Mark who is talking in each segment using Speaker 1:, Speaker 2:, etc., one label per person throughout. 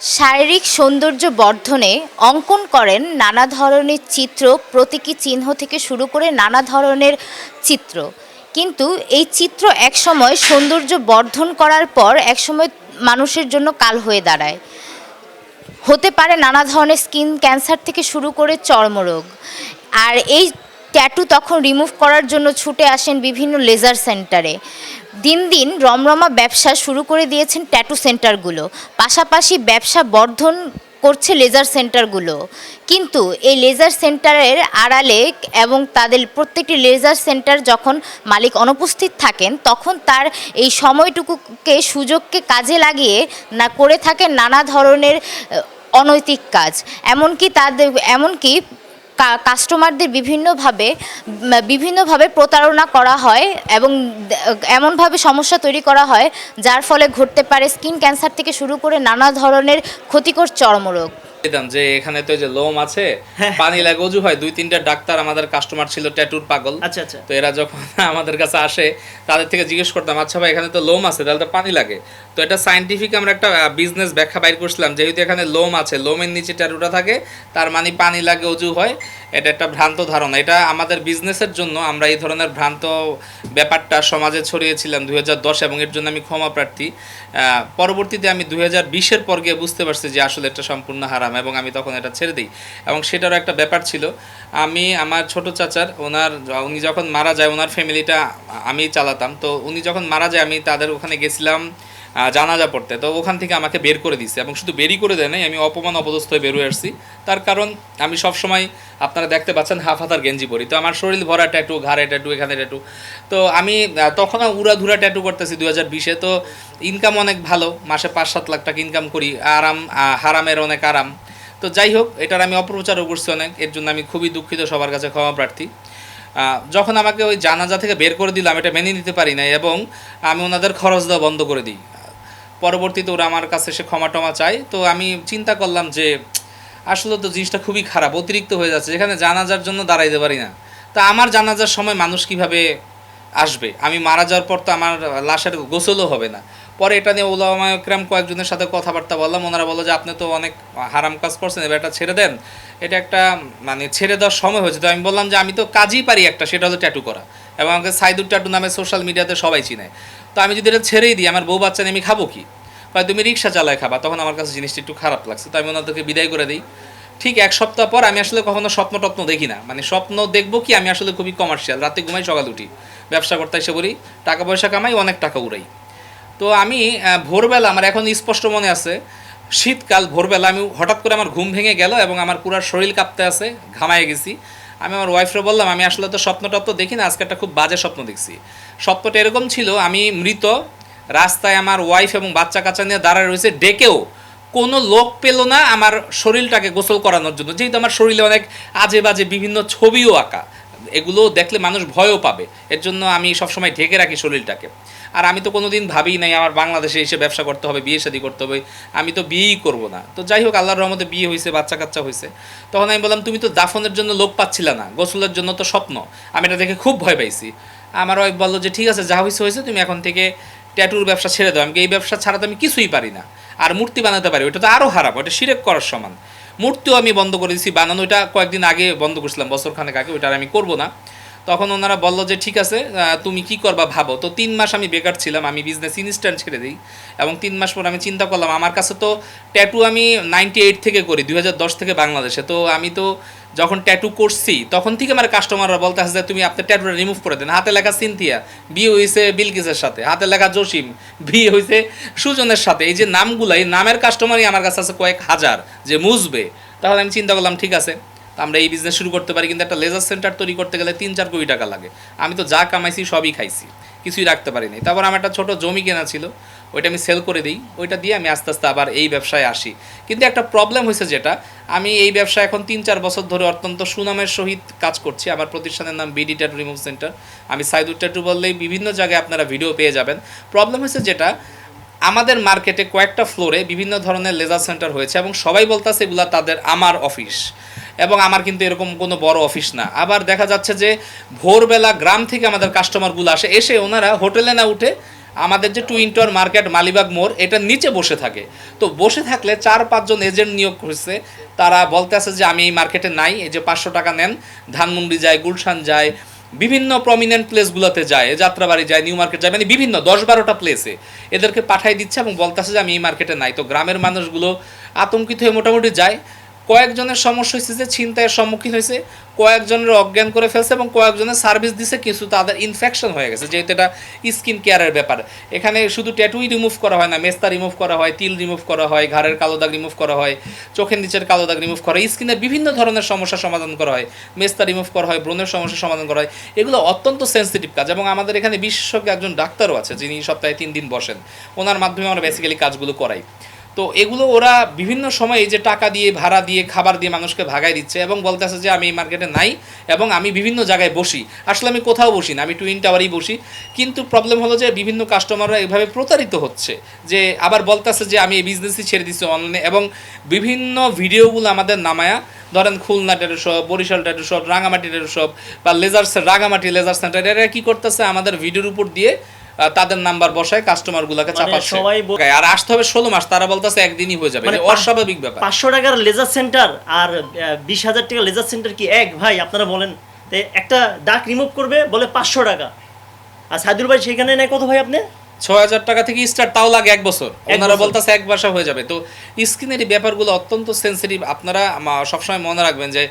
Speaker 1: শারীরিক সৌন্দর্য বর্ধনে অঙ্কন করেন নানা ধরনের চিত্র, প্রতীকী চিহ্ন থেকে শুরু করে নানা ধরনের চিত্র। কিন্তু এই চিত্র একসময় সৌন্দর্য বর্ধন করার পর একসময় মানুষের জন্য কাল হয়ে দাঁড়ায়। হতে পারে নানা ধরনের স্কিন ক্যান্সার থেকে শুরু করে চর্মরোগ। আর এই ট্যাটু তখন রিমুভ করার জন্য ছুটে আসেন বিভিন্ন লেজার সেন্টারে। দিন দিন রমরমা ব্যবসা শুরু করে দিয়েছেন ট্যাটু সেন্টারগুলো। পাশাপাশি ব্যবসা বর্ধন করছে লেজার সেন্টারগুলো। কিন্তু এই লেজার সেন্টারের আড়ালে এবং তাদের প্রত্যেকটি লেজার সেন্টার যখন মালিক অনুপস্থিত থাকেন, তখন তার এই সময়টুকুকে, সুযোগকে কাজে লাগিয়ে না করে থাকেন নানা ধরনের অনৈতিক কাজ। এমনকি তাদের, এমনকি কাস্টমারদের বিভিন্নভাবে বিভিন্নভাবে প্রতারণা করা হয় এবং এমনভাবে সমস্যা তৈরি করা হয়, যার ফলে ঘটতে পারে স্কিন ক্যান্সার থেকে শুরু করে নানা ধরনের ক্ষতিকর চর্মরোগ।
Speaker 2: দিতাম যে এখানে তো যে লোম আছে পানি লাগে অজু হয় দুই তিনটা ডাক্তার আমাদের কাস্টমার ছিল ট্যাটুর পাগল।
Speaker 3: আচ্ছা আচ্ছা।
Speaker 2: তো এরা যখন আমাদের কাছে আসে তাদের থেকে জিজ্ঞেস করতাম আচ্ছা ভাই এখানে তো লোম আছে তাহলে তো পানি লাগে। তো এটা সাইন্টিফিক আমরা একটা বিজনেস ব্যাখ্যা বাইর করছিলাম যেহেতু এখানে লোম আছে লোমের নিচে ট্যাটুটা থাকে তার মানে পানি লাগে অজু হয়। এটা একটা ভ্রান্ত ধারণা। এটা আমাদের বিজনেসের জন্য আমরা এই ধরনের ভ্রান্ত ব্যাপারটা সমাজে ছড়িয়েছিলাম দুই হাজার দশ এবং এর জন্য আমি ক্ষমা প্রার্থী। পরবর্তীতে আমি দুই হাজার বিশের পর গিয়ে বুঝতে পারছি যে আসলে এটা সম্পূর্ণ হারাম এবং আমি তখন এটা ছেড়ে দিই। এবং সেটারও একটা ব্যাপার ছিল, আমি আমার ছোট চাচার, ওনার উনি যখন মারা যায়, ওনার ফ্যামিলিটা আমি চালাতাম। তো উনি যখন মারা যায়, আমি তাদের ওখানে গেছিলাম। জানাজা পড়তে। তো ওখান থেকে আমাকে বের করে দিছে এবং শুধু বেরই করে দেয় নাই, আমি অপমান অপদস্থ হয়ে বেরোয় আসছি। তার কারণ আমি সব সময় আপনারা দেখতে পাচ্ছেন হাফ হাতার গেঞ্জি পরি। তো আমার শরীর ভরা ট্যাটু, ঘাড়ে ট্যাটু, এখানে ট্যাটু। তো আমি তখন উড়াধুরা ট্যাটু করতেছি দু হাজার বিশে। তো ইনকাম অনেক ভালো, মাসে পাঁচ সাত লাখ টাকা ইনকাম করি। আরাম হারামের অনেক আরাম। তো যাই হোক, এটার আমি অপপ্রচারও করছি অনেক। এর জন্য আমি খুবই দুঃখিত, সবার কাছে ক্ষমা প্রার্থী। যখন আমাকে ওই জানাজা থেকে বের করে দিলাম এটা মেনে নিতে পারি না এবং আমি ওনাদের খরচ দেওয়া বন্ধ করে দিই। পরবর্তীতে ওরা আমার কাছে এসে ক্ষমা টমা চায়। তো আমি চিন্তা করলাম যে, আসলে তো জিনিসটা খুবই খারাপ, অতিরিক্ত হয়ে যাচ্ছে, যেখানে জানাজার জন্য দাঁড়াইতে পারি না। তা আমার জানাজার সময় মানুষ কীভাবে আসবে? আমি মারা যাওয়ার পর তো আমার লাশের গোসলও হবে না। পরে এটা নিয়ে ওলামা একরাম কয়েকজনের সাথে কথাবার্তা বললাম, ওনারা বলল যে, আপনি তো অনেক হারাম কাজ করছেন, এবার এটা ছেড়ে দেন। এটা একটা মানে ছেড়ে দেওয়ার সময় হয়েছে। তো আমি বললাম যে, আমি তো কাজই পারি একটা, সেটা হলো ট্যাটু করা। এবং আমাকে সাইদুর ট্যাটু নামে সোশ্যাল মিডিয়াতে সবাই চিনে। তো আমি যদি এটা ছেড়েই দিই, আমার বউ বাচ্চা নিয়ে আমি খাব কি? হয় তুমি রিক্সা চালায় খাবা। তখন আমার কাছে জিনিসটা একটু খারাপ লাগছে। তো আমি ওনাদেরকে বিদায় করে দিই। ঠিক এক সপ্তাহ পর আমি আসলে কখনো স্বপ্ন টপ্ন দেখি না। মানে স্বপ্ন দেখব কি, আমি আসলে খুবই কমার্শিয়াল রাতে ঘুমাই, সকাল উঠি। ব্যবসা করতে এসে বলি, টাকা পয়সা কামাই, অনেক টাকা উড়াই। তো আমি ভোরবেলা আমার এখন স্পষ্ট মনে আছে, শীতকাল ভোরবেলা আমি হঠাৎ করে আমার ঘুম ভেঙে গেল এবং আমার পুরো শরীর কাঁপতে আছে, ঘামায় গেছি। আমি আমার ওয়াইফরে বললাম, আমি আসলে তো স্বপ্ন টপ্ন দেখি না, আজকে একটা খুব বাজে স্বপ্ন দেখছি। স্বপ্নটা এরকম ছিল, আমি মৃত, রাস্তায় আমার ওয়াইফ এবং বাচ্চা কাচ্চা নিয়ে দাঁড়ায় রয়েছে, ডেকেও কোনো লোক পেল না আমার শরীরটাকে গোসল করানোর জন্য। যেহেতু আমার শরীরে অনেক আজে বাজে বিভিন্ন ছবিও আঁকা। এগুলো দেখলে মানুষ ভয়ও পাবে। এর জন্য আমি সবসময় ঢেকে রাখি শরীরটাকে। আর আমি তো কোনোদিন ভাবি নাই, আমার বাংলাদেশে এসে ব্যবসা করতে হবে, বিয়ে শাদী করতে হবে। আমি তো বিয়েই করব না। তো যাই হোক, আল্লাহর রহমতে বিয়ে হয়েছে বাচ্চা কাচ্চা হয়েছে তখন আমি বললাম, তুমি তো দাফনের জন্য লোক পাচ্ছিলে না, গোসলের জন্য তো স্বপ্ন। আমি এটা দেখে খুব ভয় পাইছি। আমার ওই বলল যে, ঠিক আছে, যা হয়েছে হয়েছে তুমি এখন থেকে ট্যাটুর ব্যবসা ছেড়ে দাও। আমি এই ব্যবসা ছাড়া তো আমি কিছুই পারি না। আর মূর্তি বানাতে পারি, ওটা তো আরও খারাপ ওটা সিরেক করার সমান। মূর্তিও আমি বন্ধ করে দিয়েছি বানানো ওটা কয়েকদিন আগে বন্ধ করেছিলাম বছর খানেক আগে, ওইটা আমি করব না। তখন ওনারা বলল যে, ঠিক আছে তুমি কি করবা ভাবো। তো তিন মাস আমি বেকার ছিলাম, আমি বিজনেস ইনস্ট্যান্ট ছেড়ে দিই এবং তিন মাস পর আমি চিন্তা করলাম, আমার কাছে তো ট্যাটু আমি নাইনটি এইট থেকে করি, দুই হাজার দশ থেকে বাংলাদেশে। তো আমি তো যখন ট্যাটু করছি, তখন থেকে আমার কাস্টমাররা বলতে আসছে তুমি আপনার ট্যাটুটা রিমুভ করে দেন। হাতে লেখা সিনথিয়া, বিয়ে হয়েছে বিলকিসের সাথে, হাতে লেখা জসিম, বিয়ে হয়েছে সুজনের সাথে। এই যে নামগুলো, এই নামের কাস্টমারই আমার কাছে আছে কয়েক হাজার যে মুজবে তাহলে আমি চিন্তা করলাম, ঠিক আছে। তো আমরা এই বিজনেস শুরু করতে পারি, কিন্তু একটা লেজার সেন্টার তৈরি করতে গেলে তিন চার কোটি টাকা লাগে। আমি তো যা কামাইছি সবই খাইছি, কিছুই রাখতে পারি পারিনি তারপর আমার একটা ছোট জমি কেনা ছিল, ওইটা আমি সেল করে দিই, ওইটা দিয়ে আমি আস্তে আস্তে আবার এই ব্যবসায় আসি। কিন্তু একটা প্রবলেম হয়েছে যেটা, আমি এই ব্যবসা এখন তিন চার বছর ধরে অত্যন্ত সুনামের সহিত কাজ করছি। আমার প্রতিষ্ঠানের নাম বিডি ট্যাটু রিমুভ সেন্টার আমি সাইদুর ট্যাটু বললেই বিভিন্ন জায়গায় আপনারা ভিডিও পেয়ে যাবেন। প্রবলেম হয়েছে যেটা, আমাদের মার্কেটে কয়েকটা ফ্লোরে বিভিন্ন ধরনের লেজার সেন্টার হয়েছে এবং সবাই বলতেছে এগুলা তাদের আমার অফিস এবং আমার কিন্তু এরকম কোনো বড় অফিস না। আবার দেখা যাচ্ছে যে ভোরবেলা গ্রাম থেকে আমাদের কাস্টমারগুলো আসে, এসে ওনারা হোটেলে না উঠে আমাদের যে টু ইন্টার মার্কেট মালিবাগ মোড়, এটা নিচে বসে থাকে। তো বসে থাকলে চার পাঁচজন এজেন্ট নিয়োগ করছে তারা বলতে আছে যে, আমি এই মার্কেটে নাই, এই যে পাঁচশো টাকা নেন। ধানমন্ডি যায়, গুলশান যায়, বিভিন্ন প্রমিনেন্ট প্লেসগুলোতে যায় যাত্রাবাড়ি যায় নিউ মার্কেট যায় মানে বিভিন্ন, দশ বারোটা প্লেসে এদেরকে পাঠাই দিচ্ছে এবং বলতে বলতেছে যে, আমি এই মার্কেটে নাই। তো গ্রামের মানুষগুলো আতঙ্কিত হয়ে মোটামুটি যায়। কয়েকজনের সমস্যা হয়েছে যে ছিনতাইয়ের সম্মুখীন হয়েছে, কয়েকজনের অজ্ঞান করে ফেলছে এবং কয়েকজনের সার্ভিস দিছে কিছু তাদের ইনফেকশন হয়ে গেছে, যেহেতু এটা স্কিন কেয়ারের ব্যাপার। এখানে শুধু ট্যাটুই রিমুভ করা হয় না, মেস্তা রিমুভ করা হয়, তিল রিমুভ করা হয়, ঘাড়ের কালো দাগ রিমুভ করা হয়, চোখের নিচের কালো দাগ রিমুভ করা হয় স্কিনের বিভিন্ন ধরনের সমস্যা সমাধান করা হয়, মেস্তা রিমুভ করা হয়, ব্রণের সমস্যা সমাধান করা হয়, এগুলো অত্যন্ত সেন্সিটিভ কাজ এবং আমাদের এখানে বিশেষজ্ঞ একজন ডাক্তারও আছে, যিনি সপ্তাহে তিন দিন বসেন, ওনার মাধ্যমে আমরা বেসিক্যালি কাজগুলো করাই। তো এগুলো ওরা বিভিন্ন সময় এই যে টাকা দিয়ে, ভাড়া দিয়ে, খাবার দিয়ে মানুষকে ভাগাই দিচ্ছে এবং বলতেছে যে আমি এই মার্কেটে নাই এবং আমি বিভিন্ন জায়গায় বসি। আসলে আমি কোথাও বসি না, আমি টুইন টাওয়ারেই বসি। কিন্তু প্রবলেম হলো যে বিভিন্ন কাস্টমাররা এভাবে প্রতারিত হচ্ছে যে আবার বলতেছে যে আমি এই বিজনেসই ছেড়ে দিচ্ছি অনলাইনে এবং বিভিন্ন ভিডিওগুলো আমাদের নামায়া, ধরেন Khulna tattoo shop, Barishal tattoo shop, Rangamati tattoo shop বা লেজার রাঙামাটি লেজার সেন্টার, এরা কী করতেছে আমাদের ভিডিওর উপর দিয়ে তাদের নাম্বার বসায় কাস্টমার গুলাকে
Speaker 3: মানে
Speaker 2: চাপাচ্ছে। আর আসতে হবে ষোলো মাস তারা বলতেছে একদিনই হয়ে যাবে।
Speaker 3: মানে
Speaker 2: অস্বাভাবিক ব্যাপার।
Speaker 3: পাঁচশো টাকার লেজার সেন্টার আর বিশ হাজার টাকা লেজার সেন্টার কি এক? ভাই আপনারা বলেন। একটা দাগ রিমুভ করবে বলে পাঁচশো টাকা। আর সাইদুল ভাই সেখানে নেয় কত ভাই আপনি?
Speaker 2: ছয় হাজার টাকা থেকে স্টার্ট তাও লাগে এক বছর। ওনারা বলতেছে এক বাসা হয়ে যাবে। তো স্কিনের এই ব্যাপারগুলো অত্যন্ত সেন্সিটিভ আপনারা সবসময় মনে রাখবেন যে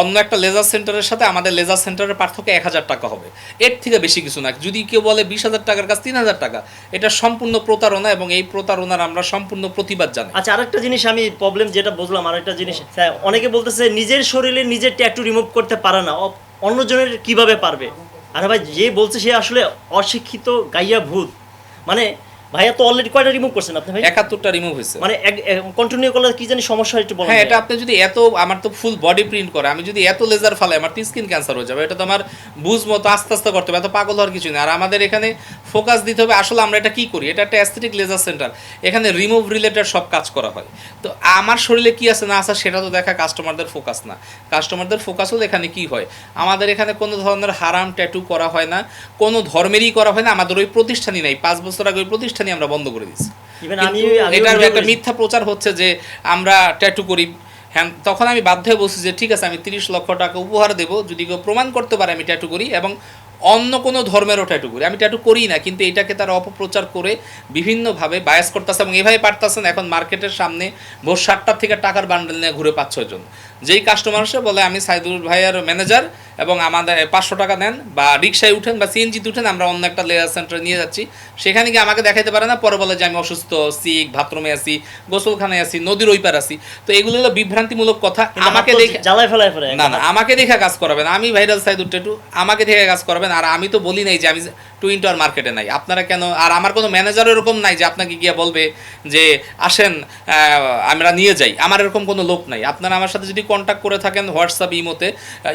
Speaker 2: অন্য একটা লেজার সেন্টারের সাথে আমাদের লেজার সেন্টারের পার্থক্য এক হাজার টাকা হবে। এর থেকে বেশি কিছু না। যদি কেউ বলে বিশ হাজার টাকার কাছ তিন হাজার টাকা এটা সম্পূর্ণ প্রতারণা এবং এই প্রতারণার আমরা সম্পূর্ণ প্রতিবাদ জানাই।
Speaker 3: আচ্ছা আরেকটা জিনিস আমি প্রবলেম যেটা বুঝলাম আরেকটা জিনিস অনেকে বলতেছে নিজের শরীরে নিজের ট্যাটু রিমুভ করতে পারে না। অন্যজনের কীভাবে পারবে? আরে ভাই যে বলছে সে আসলে অশিক্ষিত গাইয়া ভূত। মানে ভাইয়া তো অলরেডি কয়টা রিমুভ করছেন আপনি ভাই?
Speaker 2: একাত্তরটা রিমুভ হয়েছে।
Speaker 3: মানে কন্টিনিউ করলে কি জানি সমস্যা হয় একটু বলেন
Speaker 2: হ্যাঁ এটা আপনি যদি এত আমার তো ফুল বডি প্রিন্ট করে আমি যদি এত লেজার ফালাই আমার তো স্কিন ক্যান্সার হয়ে যাবে এটা তো আমার বুঝ মতো আস্তে আস্তে করতে হবে এত পাগল হওয়ার কিছু নেই। আর আমাদের এখানে ফোকাস দিতে হবে আসলে আমরা এটা কি করি? এটা একটা অ্যাস্থেটিক লেজার সেন্টার এখানে রিমুভ রিলেটেড সব কাজ করা হয়। তো আমার শরীরে কি আছে না আছে সেটা তো দেখা কাস্টমারদের ফোকাস না। কাস্টমারদের ফোকাস হলো এখানে কি হয়? আমাদের এখানে কোনো ধরনের হারাম ট্যাটু করা হয় না কোনো ধর্মেরই করা হয় না আমাদের ওই প্রতিষ্ঠানই নাই। পাঁচ বছর আগে ওই প্রতিষ্ঠানই আমরা বন্ধ করে দিচ্ছি এটার একটা মিথ্যা প্রচার হচ্ছে যে আমরা ট্যাটু করি। হ্যাঁ তখন আমি বাধ্য হয়ে বলছি যে ঠিক আছে আমি তিরিশ লক্ষ টাকা উপহার দেবো। যদি কেউ প্রমাণ করতে পারে আমি ট্যাটু করি এবং অন্য কোনো ধর্মেরও ট্যাটু করি। আমি ট্যাটু করি না কিন্তু এটাকে তারা অপপ্রচার করে বিভিন্নভাবে বায়াস করতেছে এবং এভাবে পারতেছেন এখন মার্কেটের সামনে ভোর সাতটার থেকে টাকার বান্ডেল নিয়ে ঘুরে পাঁচ ছয়জন যেই কাস্টমার আসে বলে আমি সাইদুল ভাইয়ার ম্যানেজার এবং আমাদের পাঁচশো টাকা নেন বা রিক্সায় উঠেন বা সিএনজিতে উঠেন আমরা অন্য একটা লেয়ার সেন্টারে নিয়ে যাচ্ছি। সেখানে গিয়ে আমাকে দেখাইতে পারে না পরে বলে যে আমি অসুস্থ সিক বাথরুমে আছি গোসলখানায় আছি নদীর ওই পার আছি। তো এগুলো হলো বিভ্রান্তিমূলক কথা। আমাকে দেখে
Speaker 3: জ্বালায় ফেলায় ফেলে
Speaker 2: না না আমাকে দেখে কাজ করাবেন। আমি ভাইরাল সাইদুর টেটু আমাকে দেখে কাজ করাবেন। আর আমি তো বলি নাই যে আমি টুইন টাওয়ার মার্কেটে নাই। আপনারা কেন আর আমার কোনো ম্যানেজার এরকম নাই যে আপনাকে গিয়ে বলবে যে আসেন আমরা নিয়ে যাই। আমার এরকম কোনো লোক নাই। আপনারা আমার সাথে যদি কন্ট্যাক্ট করে থাকেন হোয়াটসঅ্যাপ ইমোতে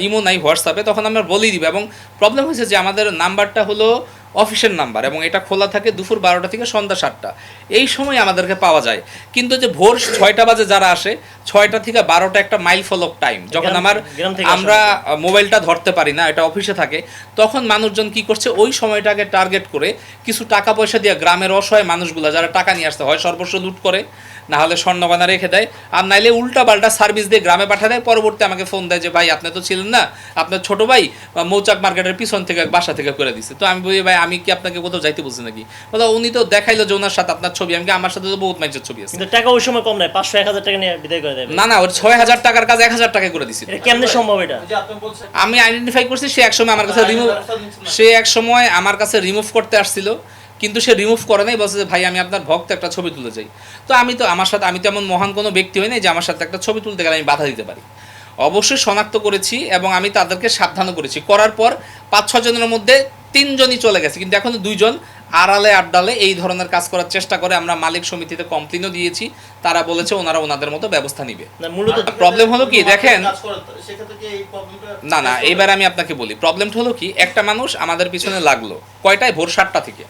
Speaker 2: ইমো নাই হোয়াটসঅ্যাপে তখন আমরা বলেই দিব এবং প্রবলেম হয়েছে যে আমাদের নাম্বারটা হলো অফিসের নাম্বার এবং এটা খোলা থাকে দুপুর বারোটা থেকে সন্ধ্যা সাতটা। এই সময় আমাদেরকে পাওয়া যায়। কিন্তু যে ভোর ছয়টা বাজে যারা আসে ছয়টা থেকে বারোটা একটা মাইল ফলক টাইম যখন আমার আমরা মোবাইলটা ধরতে পারি না এটা অফিসে থাকে তখন মানুষজন কি করছে ওই সময়টাকে টার্গেট করে কিছু টাকা পয়সা দিয়ে গ্রামের অসহায় মানুষগুলো যারা টাকা নিয়ে আসতে হয় সর্বস্ব লুট করে না হলে স্বর্ণবানা রেখে দেয় আর নাইলে উল্টা পাল্টা সার্ভিস দিয়ে গ্রামে পাঠা দেয় পরবর্তী আমাকে ফোন দেয় যে ভাই আপনি তো ছিলেন না আপনার ছোট ভাই মৌচাক মার্কেটের পিছন থেকে বাসা থেকে করে দিচ্ছে তো আমি বলি ভাই আমি কি আপনাকে কোথাও যাইতে বলছি নাকি? বলে উনি তো দেখাইলো যে ওনার সাথে আপনার ছবি আমি আমার সাথে তো বহুত মানুষের ছবি আছে?
Speaker 3: কিন্তু টাকা ওই সময় কম পাঁচশো এক হাজার টাকা নিয়ে বিদায় করে দেবে
Speaker 2: না না ওর ছয় হাজার টাকার কাজ এক হাজার টাকায় করে দিছি।
Speaker 3: এটা কেমনে সম্ভব এটা?
Speaker 2: আমি আইডেন্টিফাই করছি সে একসময় আমার কাছে রিমুভ সে এক সময় আমার কাছে রিমুভ করতে আসছিল কিন্তু সে রিমুভ করে নাই বলছে যে ভাই আমি আপনার ভক্ত একটা ছবি তুলে যাই তো আমি তো আমার সাথে আমি তেমন মহান কোনো ব্যক্তি হই নাই যে আমার সাথে একটা ছবি তুলতে গেলে আমি বাধা দিতে পারি। অবশ্যই শনাক্ত করেছি এবং আমি তাদেরকে সাবধানও করেছি। করার পর পাঁচ ছজনের মধ্যে তিনজনই চলে গেছে কিন্তু এখন দুইজন আড়ালে আড্ডালে এই ধরনের কাজ করার চেষ্টা করে আমরা মালিক সমিতিতে কমপ্লেনও দিয়েছি। তারা বলেছে ওনারা ওনাদের মতো ব্যবস্থা নিবে। প্রবলেম হলো কি দেখেন না না এবার আমি আপনাকে বলি প্রবলেমটা হলো কি একটা মানুষ আমাদের পিছনে লাগল কয়টায়? ভোর সাতটা থেকে।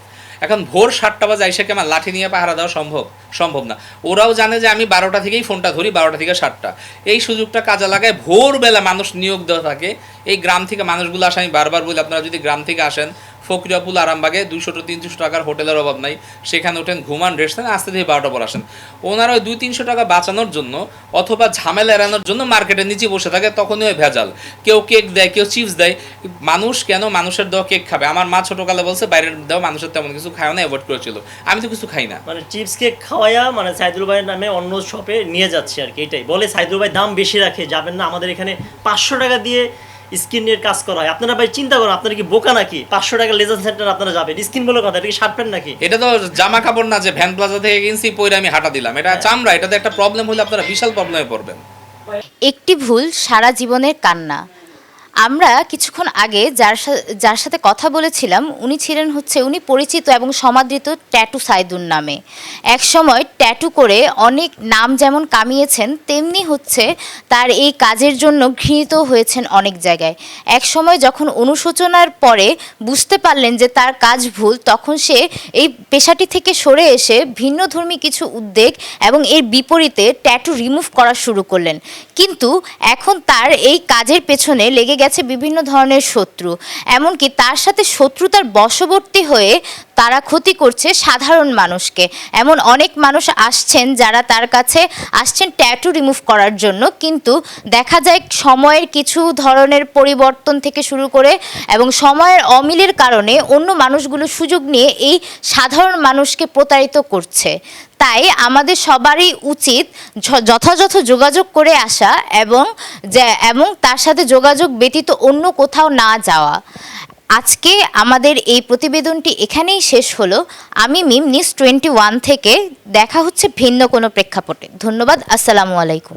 Speaker 2: এখন ভোর সাতটা বাজে এসে কি আমার লাঠি নিয়ে পাহারা দেওয়া সম্ভব? সম্ভব না। ওরাও জানে যে আমি বারোটা থেকেই ফোনটা ধরি বারোটা থেকে সাতটা। এই সুযোগটা কাজে লাগায় ভোরবেলা মানুষ নিয়োগ দেওয়া থাকে। এই গ্রাম থেকে মানুষগুলো আসে আমি বারবার বলি আপনারা যদি গ্রাম থেকে আসেন ফকিরাপুল আরামবাগে দুইশো টু তিনশো টাকার হোটেলের অভাব নাই। সেখানে ওঠেন ঘুমান রেস্ট নেন, আসতে থেকে বারোটা পর আসেন ওনারা ওই দুই তিনশো টাকা বাঁচানোর জন্য অথবা ঝামেলা এড়ানোর জন্য মার্কেটের নিচে বসে থাকে, তখনই ওই ভেজাল। কেউ কেক দেয়, কেউ চিপস দেয়। মানুষ কেন মানুষের দেওয়া কেক খাবে? আমার মা ছোটোকালে বলছে, বাইরের দেওয়া মানুষের তেমন কিছু খায় না অ্যাভয়েড করেছিল আমি তো কিছু খাই না।
Speaker 3: মানে চিপস কেক খাওয়াইয়া মানে সাইদুল ভাইয়ের নামে অন্য শপে নিয়ে যাচ্ছে আর কি, এটাই। বলে সাইদুল ভাই দাম বেশি রাখে, যাবেন না, আমাদের এখানে পাঁচশো টাকা দিয়ে স্কিনের কাজ করা হয়। আপনারা ভাই চিন্তা করেন আপনারা কি বোকা নাকি? পাঁচশো টাকা লেজার সেন্টার আপনারা যাবেন। স্কিন বলে কথা এটা কি শার্ট প্যান্ট নাকি?
Speaker 2: এটা তো জামা কাপড় না যে ভ্যান প্লাজা থেকে কিনছি পরে আমি হাঁটা দিলাম। এটা চামড়া এটাতে একটা প্রবলেম হলে আপনারা বিশাল প্রবলেমে পড়বেন।
Speaker 1: একটি ভুল সারা জীবনের কান্না। আমরা কিছুক্ষণ আগে যার যার সাথে কথা বলেছিলাম, উনি ছিলেন হচ্ছে, উনি পরিচিত এবং সমাদৃত ট্যাটু সাইদুন নামে। এক সময় ট্যাটু করে অনেক নাম যেমন কামিয়েছেন, তেমনি হচ্ছে তার এই কাজের জন্য ঘৃণিত হয়েছেন অনেক জায়গায়। এক সময় যখন অনুশোচনার পরে বুঝতে পারলেন যে তার কাজ ভুল, তখন সে এই পেশাটি থেকে সরে এসে ভিন্নধর্মী কিছু উদ্যোগ এবং এর বিপরীতে ট্যাটু রিমুভ করা শুরু করলেন। কিন্তু এখন তার এই কাজের পেছনে লেগে গেছে বিভিন্ন ধরনের শত্রু। এমনকি তার সাথে শত্রুতার বশবর্তী হয়ে তারা ক্ষতি করছে সাধারণ মানুষকে। এমন অনেক মানুষ আসছেন যারা তার কাছে আসছেন ট্যাটু রিমুভ করার জন্য, কিন্তু দেখা যায় সময়ের কিছু ধরনের পরিবর্তন থেকে শুরু করে এবং সময়ের অমিলের কারণে অন্য মানুষগুলো সুযোগ নিয়ে এই সাধারণ মানুষকে প্রতারিত করছে। তাই আমাদের সবারই উচিত যথাযথ যোগাযোগ করে আসা এবং যে, এবং তার সাথে যোগাযোগ ব্যতীত অন্য কোথাও না যাওয়া। আজকে আমাদের এই প্রতিবেদনটি এখানেই শেষ হলো। আমি মিম, নিউজ টোয়েন্টি ওয়ান থেকে। দেখা হচ্ছে ভিন্ন কোনো প্রেক্ষাপটে। ধন্যবাদ, আসসালামু আলাইকুম।